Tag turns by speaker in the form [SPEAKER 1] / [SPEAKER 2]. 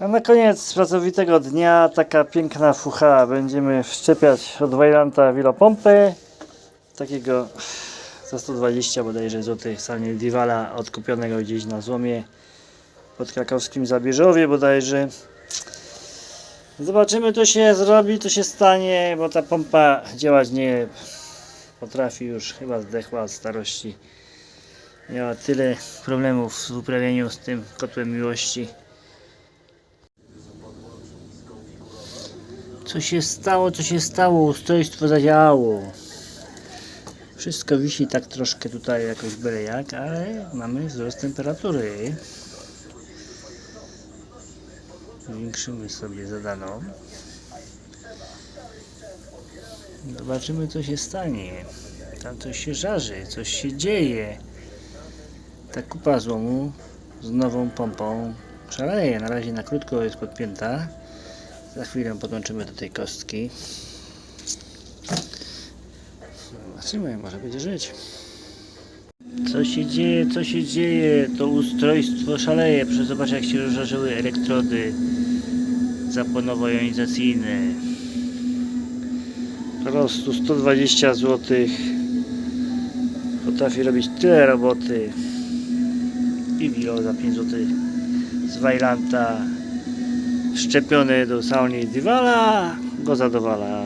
[SPEAKER 1] A na koniec pracowitego dnia taka piękna fucha. Będziemy wszczepiać od Wajlanta wilopompy. Takiego za 120 bodajże złotych sanie Diwala odkupionego gdzieś na złomie pod krakowskim Zabierzowie bodajże. Zobaczymy co się zrobi, co się stanie, bo ta pompa działać nie potrafi już, chyba zdechła od starości. Miała tyle problemów w uprawieniu z tym kotłem miłości. Co się stało, co się stało? Ustrojstwo zadziałało. Wszystko wisi tak troszkę tutaj jakoś byle jak, ale mamy wzrost temperatury. Zwiększymy sobie zadaną. Zobaczymy co się stanie. Tam coś się żarzy, coś się dzieje. Ta kupa złomu z nową pompą szaleje. Na razie na krótko jest podpięta. Za chwilę podłączymy do tej kostki. Zobaczymy, może będzie żyć. Co się dzieje, co się dzieje? To ustrojstwo szaleje. Zobaczyć jak się rozżarzyły elektrody zapłonowo-jonizacyjne. Po prostu 120 zł. Potrafi robić tyle roboty. I wilo za 5 zł z Wajlanta szczepiony do Sauni Diwala go zadowala